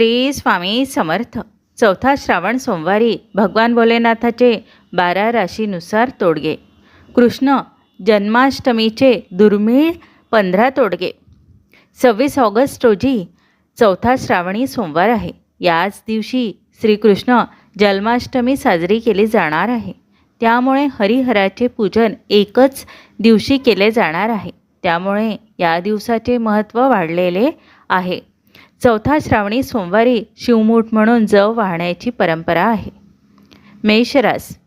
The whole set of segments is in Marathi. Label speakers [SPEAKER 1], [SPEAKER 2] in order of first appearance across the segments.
[SPEAKER 1] श्री स्वामी समर्थ. चौथा श्रावण सोमवारी भगवान भोलेनाथाचे बारा राशीनुसार तोडगे. कृष्ण जन्माष्टमीचे दुर्मिळ पंधरा तोडगे. सव्वीस ऑगस्ट रोजी चौथा श्रावणी सोमवार आहे. याच दिवशी श्रीकृष्ण जन्माष्टमी साजरी केली जाणार आहे. त्यामुळे हरिहराचे पूजन एकच दिवशी केले जाणार आहे. त्यामुळे या दिवसाचे महत्त्व वाढलेले आहे. चौथा श्रावणी सोमवारी शिवमूठ म्हणून जव वाहण्याची परंपरा आहे. मेषरास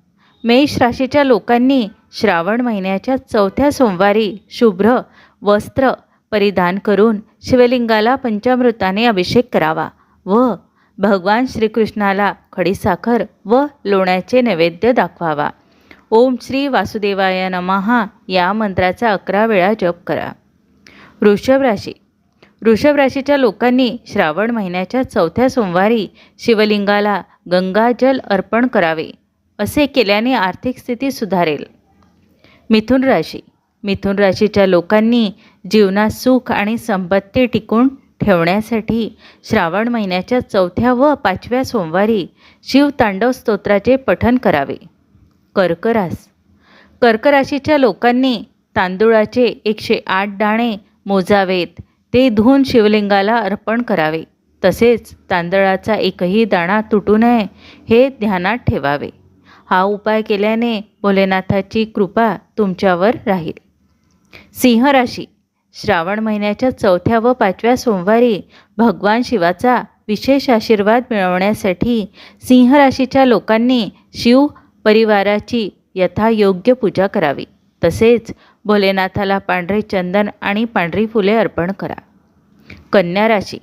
[SPEAKER 1] मेष राशीच्या लोकांनी श्रावण महिन्याच्या चौथ्या सोमवारी शुभ्र वस्त्र परिधान करून शिवलिंगाला पंचामृताने अभिषेक करावा व भगवान श्रीकृष्णाला खडीसाखर व लोण्याचे नैवेद्य दाखवावा. ओम श्री वासुदेवाय नमहा या मंत्राचा अकरा वेळा जप करा. वृषभ राशी. वृषभ राशीच्या लोकांनी श्रावण महिन्याच्या चौथ्या सोमवारी शिवलिंगाला गंगाजल अर्पण करावे असे केल्याने आर्थिक स्थिती सुधारेल. मिथुन राशी. मिथुन राशीच्या लोकांनी जीवनात सुख आणि संपत्ती टिकून ठेवण्यासाठी श्रावण महिन्याच्या चौथ्या व पाचव्या सोमवारी शिवतांडव स्तोत्राचे पठन करावे. कर्करास कर्कराशीच्या लोकांनी तांदूळाचे एकशे आठ दाणे मोजावेत ते धुवून शिवलिंगाला अर्पण करावे. तसेच तांदळाचा एकही दाणा तुटू नये हे ध्यानात ठेवावे. हा उपाय केल्याने भोलेनाथाची कृपा तुमच्यावर राहील. सिंह राशी. श्रावण महिन्याच्या चौथ्या व पाचव्या सोमवारी भगवान शिवाचा विशेष आशीर्वाद मिळवण्यासाठी सिंह राशीच्या लोकांनी शिव परिवाराची यथायोग्य पूजा करावी. तसेच भोलेनाथाला पांढरे चंदन आणि पांढरी फुले अर्पण करा. कन्या राशी.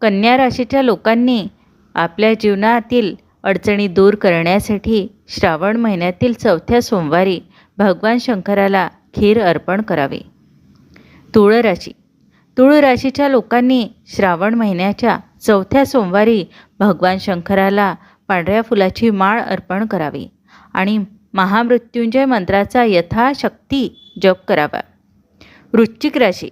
[SPEAKER 1] कन्या राशीच्या लोकांनी आपल्या जीवनातील अडचणी दूर करण्यासाठी श्रावण महिन्यातील चौथ्या सोमवारी भगवान शंकराला खीर अर्पण करावे. तुळ राशी. तुळ राशीच्या लोकांनी श्रावण महिन्याच्या चौथ्या सोमवारी भगवान शंकराला पांढऱ्या फुलाची माळ अर्पण करावी आणि महामृत्युंजय मंत्राचा यथाशक्ती जप करावा. वृश्चिक राशी.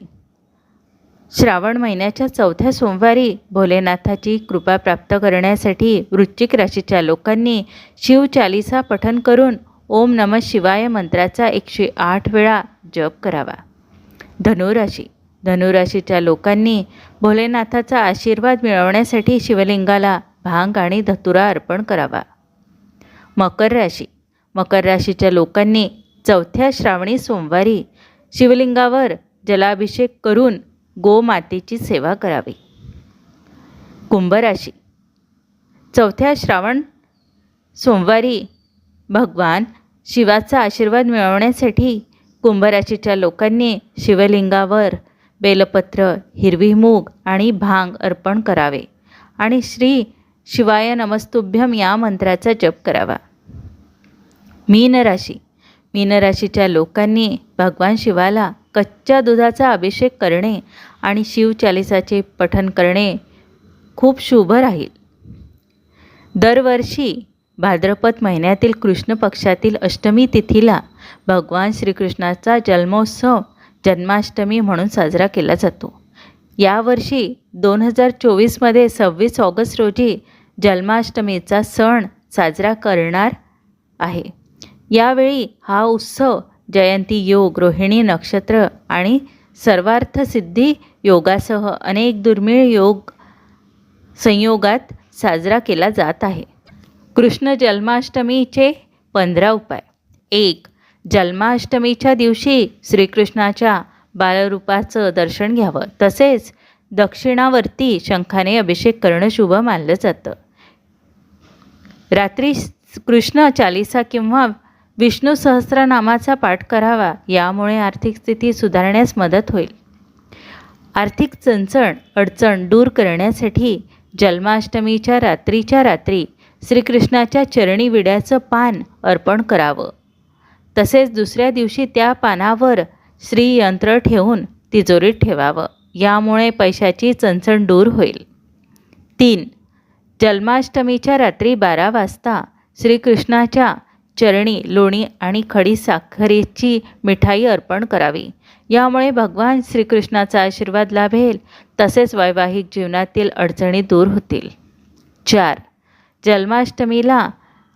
[SPEAKER 1] श्रावण महिन्याच्या चौथ्या सोमवारी भोलेनाथाची कृपा प्राप्त करण्यासाठी वृश्चिक राशीच्या लोकांनी शिवचालिसा पठन करून ओम नम शिवाय मंत्राचा एकशे आठ वेळा जप करावा. धनुराशी. धनुराशीच्या लोकांनी भोलेनाथाचा आशीर्वाद मिळवण्यासाठी शिवलिंगाला भांग आणि धतुरा अर्पण करावा. मकर राशी. मकर राशीच्या लोकांनी चौथ्या श्रावणी सोमवारी शिवलिंगावर जलाभिषेक करून गोमातेची सेवा करावी. कुंभराशी. चौथ्या श्रावण सोमवारी भगवान शिवाचा आशीर्वाद मिळवण्यासाठी कुंभराशीच्या लोकांनी शिवलिंगावर बेलपत्र हिरवी मूग आणि भांग अर्पण करावे आणि श्री शिवाय नमस्तुभ्यम या मंत्राचा जप करावा. मीन राशी मीनराशीच्या लोकांनी भगवान शिवाला कच्च्या दुधाचा अभिषेक करणे आणि शिवचालिसाचे पठन करणे खूप शुभ राहील. दरवर्षी भाद्रपद महिन्यातील कृष्ण पक्षातील अष्टमी तिथीला भगवान श्रीकृष्णाचा जन्मोत्सव जन्माष्टमी म्हणून साजरा केला जातो. यावर्षी दोन हजार चोवीसमध्ये सव्वीस ऑगस्ट रोजी जन्माष्टमीचा सण साजरा करणार आहे. यावेळी हा उत्सव जयंती योग रोहिणी नक्षत्र आणि सर्वार्थसिद्धी योगासह अनेक दुर्मिळ योग संयोगात साजरा केला जात आहे. कृष्ण जन्माष्टमीचे पंधरा उपाय. एक जन्माष्टमीच्या दिवशी श्रीकृष्णाच्या बालरूपाचं दर्शन घ्यावं. तसेच दक्षिणावर्ती शंखाने अभिषेक करणं शुभ मानलं जातं. रात्री कृष्ण चालिसा किंवा विष्णू सहस्रनामाचा पाठ करावा यामुळे आर्थिक स्थिती सुधारण्यास मदत होईल. आर्थिक चणचण अडचण दूर करण्यासाठी जन्माष्टमीच्या रात्रीच्या रात्री श्रीकृष्णाच्या चरणी विड्याचं पान अर्पण करावं. तसेच दुसऱ्या दिवशी त्या पानावर श्रीयंत्र ठेवून तिजोरीत ठेवावं. यामुळे पैशाची चणचण दूर होईल. तीन जन्माष्टमीच्या रात्री बारा वाजता श्रीकृष्णाच्या चरणी लोणी आणि खडी साखरेची मिठाई अर्पण करावी. यामुळे भगवान श्रीकृष्णाचा आशीर्वाद लाभेल तसेच वैवाहिक जीवनातील अडचणी दूर होतील. चार जन्माष्टमीला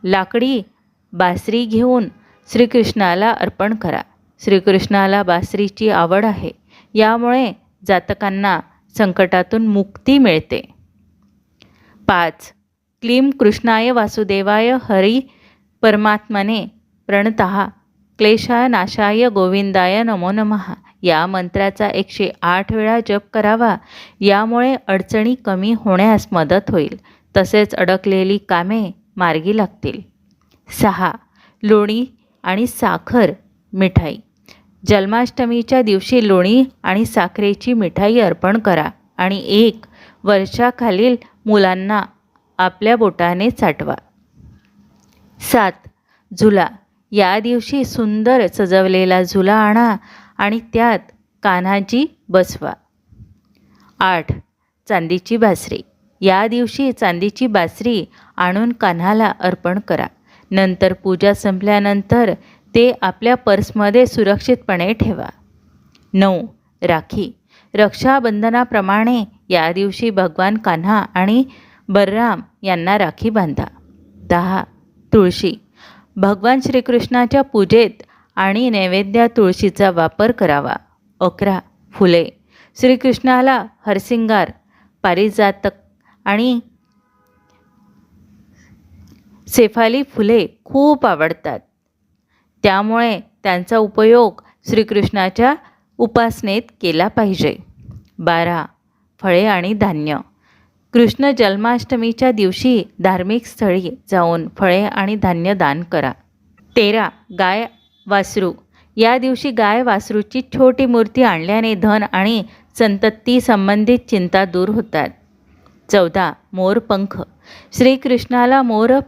[SPEAKER 1] लाकडी बासरी घेऊन श्रीकृष्णाला अर्पण करा. श्रीकृष्णाला बासरीची आवड आहे. यामुळे जातकांना संकटातून मुक्ती मिळते. पाच क्लीम कृष्णाय वासुदेवाय हरी परमात्मने प्रणतः क्लेशाय नाशाय गोविंदाय नमो नमः. या मंत्राचा एकशे आठ वेळा जप करावा. यामुळे अडचणी कमी होण्यास मदत होईल. तसेच अडकलेली कामे मार्गी लागतील. सहा. लोणी आणि साखर मिठाई. जन्माष्टमीच्या दिवशी लोणी आणि साखरेची मिठाई अर्पण करा आणि एक वर्षाखालील मुलांना आपल्या बोटाने चाटवा सात. झुला. या दिवशी सुंदर सजवलेला झुला आणा आणि त्यात कान्हाजी बसवा. आठ. चांदीची बासरी. या दिवशी चांदीची बासरी आणून कान्हाला अर्पण करा. नंतर पूजा संपल्यानंतर ते आपल्या पर्समध्ये सुरक्षितपणे ठेवा. नऊ. राखी. रक्षाबंधनाप्रमाणे या दिवशी भगवान कान्हा आणि बलराम यांना राखी बांधा. दहा. तुळशी. भगवान श्रीकृष्णाच्या पूजेत आणि नैवेद्या तुळशीचा वापर करावा. अकरा फुले. श्रीकृष्णाला हरसिंगार पारिजातक आणि सेफाली फुले खूप आवडतात. त्यामुळे त्यांचा उपयोग श्रीकृष्णाच्या उपासनेत केला पाहिजे. बारा फळे आणि धान्य. कृष्ण जन्माष्टमीच्या दिवशी धार्मिक स्थळी जाऊन फळे आणि धान्य दान करा. तेरा गाय वासरू. या दिवशी गाय वासरूची छोटी मूर्ती आणल्याने धन आणि संतती संबंधित चिंता दूर होतात. चौदा मोरपंख श्रीकृष्णाला मोर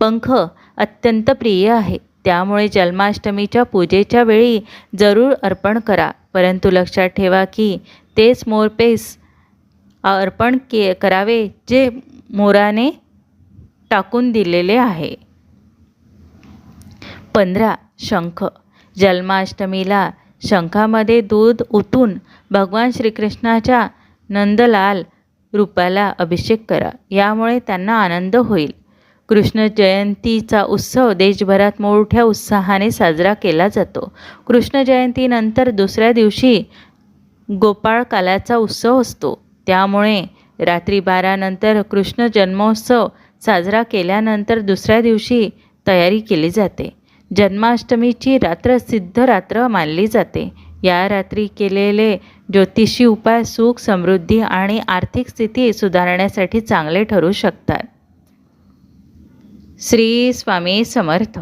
[SPEAKER 1] पंख अत्यंत प्रिय आहे. त्यामुळे जन्माष्टमीच्या पूजेच्या वेळी जरूर अर्पण करा. परंतु लक्षात ठेवा की तेच मोरपेस अर्पण के करावे जे मोराने टाकून दिलेले आहे. पंधरा शंख. जन्माष्टमीला शंखामध्ये दूध ओतून भगवान श्रीकृष्णाच्या नंदलाल रूपाला अभिषेक करा. यामुळे त्यांना आनंद होईल. कृष्ण जयंतीचा उत्सव देशभरात मोठ्या उत्साहाने साजरा केला जातो. कृष्ण जयंतीनंतर दुसऱ्या दिवशी गोपाळकालाचा उत्सव असतो. त्यामुळे रात्री बारानंतर कृष्ण जन्मोत्सव साजरा केल्यानंतर दुसऱ्या दिवशी तयारी केली जाते. जन्माष्टमीची रात्र सिद्ध रात्र मानली जाते. या रात्री केलेले ज्योतिषी उपाय सुख समृद्धी आणि आर्थिक स्थिती सुधारण्यासाठी चांगले ठरू शकतात. श्री स्वामी समर्थ.